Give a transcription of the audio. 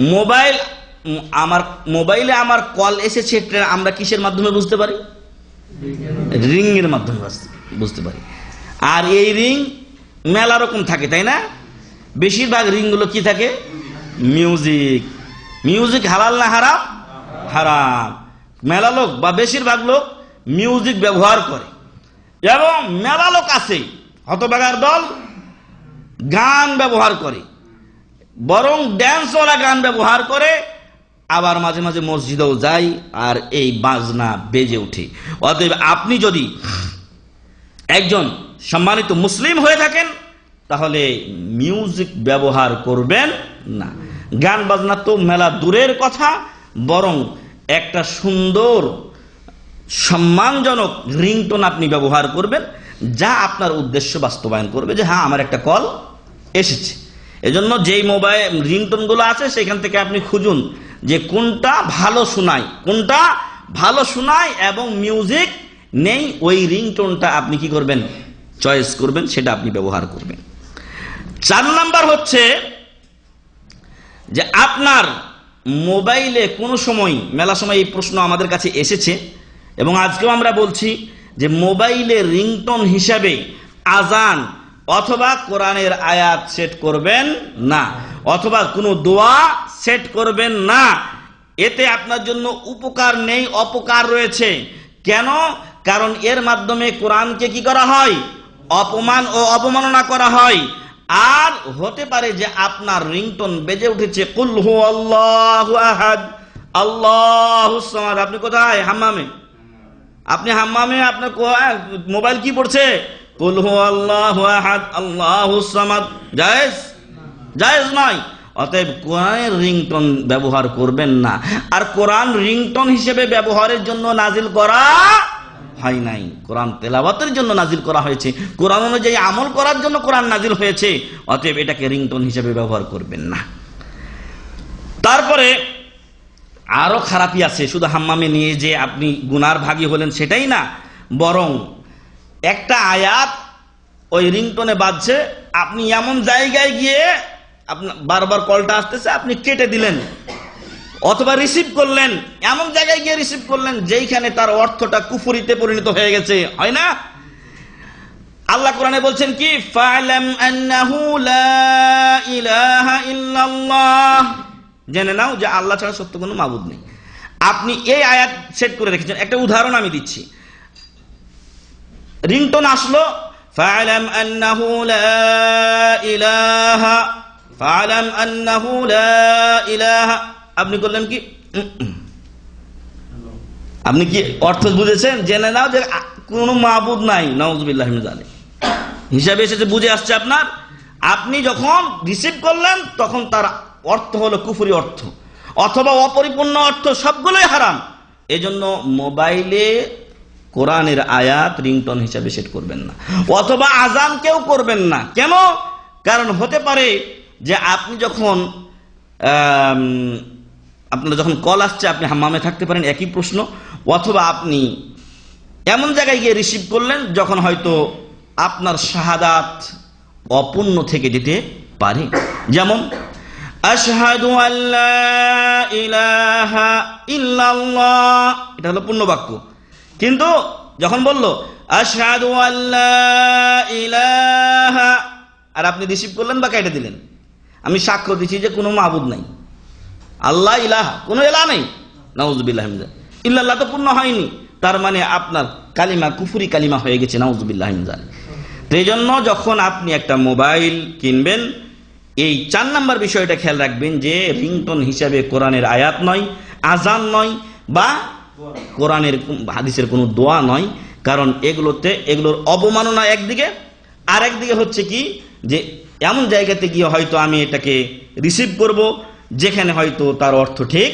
Mobile আমার, মোবাইলে আমার কল এসেছে আমরা কিসের মাধ্যমে বুঝতে পারি? রিং এর মাধ্যমে বুঝতে- বুঝতে পারি। আর এই রিং মেলা রকম থাকে, তাই না? বেশিরভাগ রিংগুলো কি থাকে? মিউজিক। মিউজিক হালাল না হারাম? হারাম। মেলা লোক বা বেশিরভাগ লোক মিউজিক ব্যবহার করে। এবং মেলা লোক আছে হতবাগার দল, গান ব্যবহার করে। বরং ড্যান্সওয়ালা গান ব্যবহার করে, আবার মাঝে মাঝে মসজিদেও যায় আর এই বাজনা বেজে ওঠে। অতএব আপনি যদি একজন সম্মানিত মুসলিম হয়ে থাকেন, তাহলে মিউজিক ব্যবহার করবেন না। গান বাজনা তো মেলা দূরের কথা, বরং একটা সুন্দর, সম্মানজনক রিংটোন আপনি ব্যবহার করবেন, যা আপনার উদ্দেশ্য বাস্তবায়ন করবে যে হ্যাঁ আমার একটা কল এসেছে। এজন্য যেই মোবাইল, রিংটোনগুলো আছে, সেখান থেকে আপনি খুঁজুন যে কোনটা ভালো শোনায়। কোনটা ভালো শোনায় এবং মিউজিক নেই, ওই রিংটোনটা আপনি কি করবেন? চয়েস করবেন, সেটা আপনি ব্যবহার করবেন। চার নাম্বার হচ্ছে যে আপনার মোবাইলে কোনো সময়, মেলা সময় এই প্রশ্ন আমাদের কাছে এসেছে, এবং আজকেও আমরা বলছি যে মোবাইলে রিংটোন হিসাবে আজান অথবা কোরআনের আয়াত সেট করবেন না। অথবা কোনো দোয়া সেট করবেন না। এতে আপনার জন্য উপকার নেই, অপকার রয়েছে। কেন? কারণ এর মাধ্যমে কোরআনকে কি করা হয়? অপমান ও অবমাননা করা হয়। আর হতে পারে যে আপনার রিংটোন বেজে উঠেছে, কুল হু আল্লাহু আহাদ, আল্লাহু আপনি কোথায়? হাম্মামে? আপনি হাম্মামে আপনার মোবাইল কি পড়ছে? কুল হু আল্লাহু আল্লাহু সামাদ। জায়েজ? জায়েজ নয়। অতএব কোরআনের রিংটোন ব্যবহার করবেন না। আর কোরআন রিংটোন হিসেবে ব্যবহারের জন্য নাজিল করা হয় নাই। কোরআন তেলাওয়াতের জন্য নাজিল করা হয়েছে। কোরআন অনুযায়ী আমল করার জন্য কোরআন নাজিল হয়েছে। অতএব এটাকে রিংটোন হিসেবে ব্যবহার করবেন না। তারপরে আরও খারাপই আছে। শুধু হাম্মামে নিয়ে যে আপনি গুনার ভাগী হলেন সেটাই না। বরং একটা আয়াত ওই রিংটোনে বাজছে, আপনি এমন জায়গায় গিয়ে আপনার বারবার কলটা আসতেছে, আপনি কেটে দিলেন, অথবা রিসিভ করলেন, এমন জায়গায় গিয়ে রিসিভ করলেন, যেইখানে তার অর্থটা কুফুরিতে পরিণত হয়ে গেছে, হয় না? আল্লাহ কোরআনে বলছেন কি জেনে নাও যে আল্লাহ ছাড়া সত্য কোনো মাবুদ নেই। আপনি এই আয়াত সেট করে রেখেছেন। একটা উদাহরণ আমি দিচ্ছি। রিংটোন আসলো, ফালাম আন্নাহু লা ইলাহা, ফালাম আন্নাহু লা ইলাহা। আপনি করলেন কি। আপনি কি অর্থ বুঝেছেন? জেনে নাও যে কোনো মাহবুদ নাই নওয়াজবিল্লাহ জালে হিসাবে এসেছে, বুঝে আসছে আপনার। আপনি যখন রিসিভ করলেন, তখন তার অর্থ হলো কুফুরি অর্থ। অথবা অপরিপূর্ণ অর্থ সবগুলোই হারাম। এজন্য মোবাইলে কোরআনের আয়াত রিংটন হিসাবে সেট করবেন না। অথবা আজান কেউ করবেন না। কেন? কারণ হতে পারে যে আপনি যখন আপনার যখন কল আসছে, আপনি হাম্মামে থাকতে পারেন, একই প্রশ্ন। অথবা আপনি এমন জায়গায় গিয়ে রিসিভ করলেন, যখন হয়তো আপনার শাহাদাত অপূর্ণ থেকে যেতে পারে। যেমন ইলাহা এটা হলো পূর্ণ বাক্য কিন্তু যখন বলল আল্লাহ ইলাহা, আর আপনি রিসিভ করলেন বা কেটে দিলেন? আমি সাক্ষ্য দিচ্ছি যে কোনো মাহবুদ নাই। আল্লাহ ইলাহা, কোনো এলা নেই। নাউজুবিল্লাহ ইল্লাল্লাহ তো পূর্ণ হয়নি। তার মানে আপনার কালিমা কুফুরি কালিমা হয়ে গেছে নাউজুবিল্লাহ তো এই জন্য যখন আপনি একটা মোবাইল কিনবেন, এই চার নাম্বার বিষয়টা খেয়াল রাখবেন যে রিংটন হিসাবে কোরআনের আয়াত নয় আজান নয়, বা কোরআনের হাদিসের কোনো দোয়া নয়, কারণ এগুলোতে, এগুলোর অবমাননা একদিকে আর একদিকে হচ্ছে কি, যে এমন জায়গাতে গিয়ে হয়তো আমি এটাকে রিসিভ করব, যেখানে হয়তো তার অর্থ ঠিক